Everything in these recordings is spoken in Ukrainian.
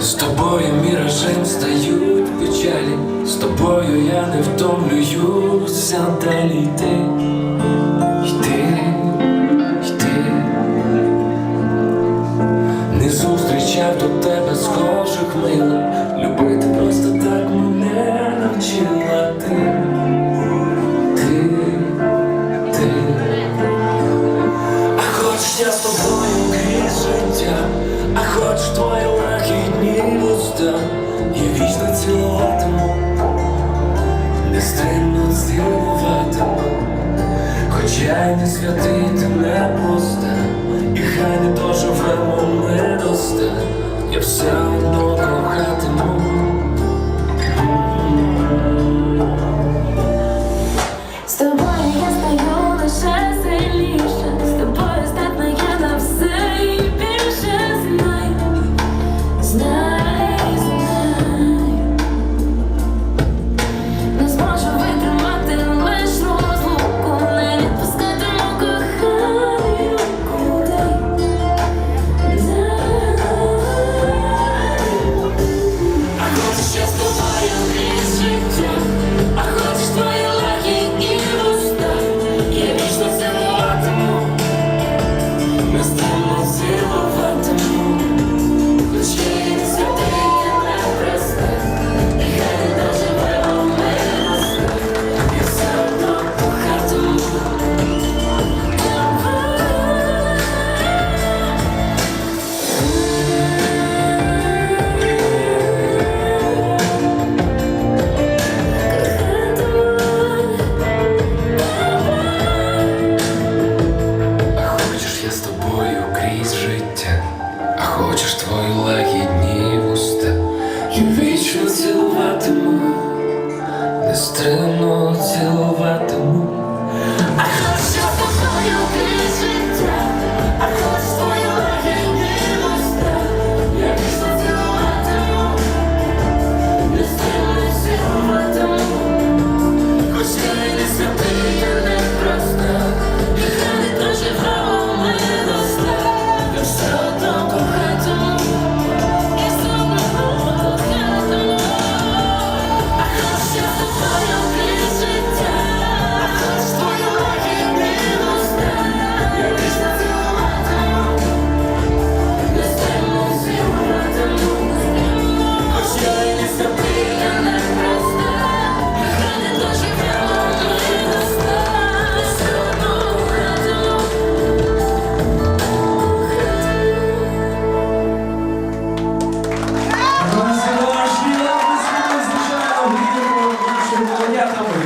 З тобою міражем стають печалі, з тобою я не втомлююся далі йти. плач твої лахідні вуста, я вічно цілуватиму, нестримно цілуватиму, хоч хоча й не святий, ти не пуста, і хай не доживемо ми доста, я все. Хочеш твої лагідні вуста, я вічно цілуватиму, нестримно цілуватиму.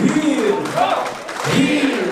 Віра! Віра!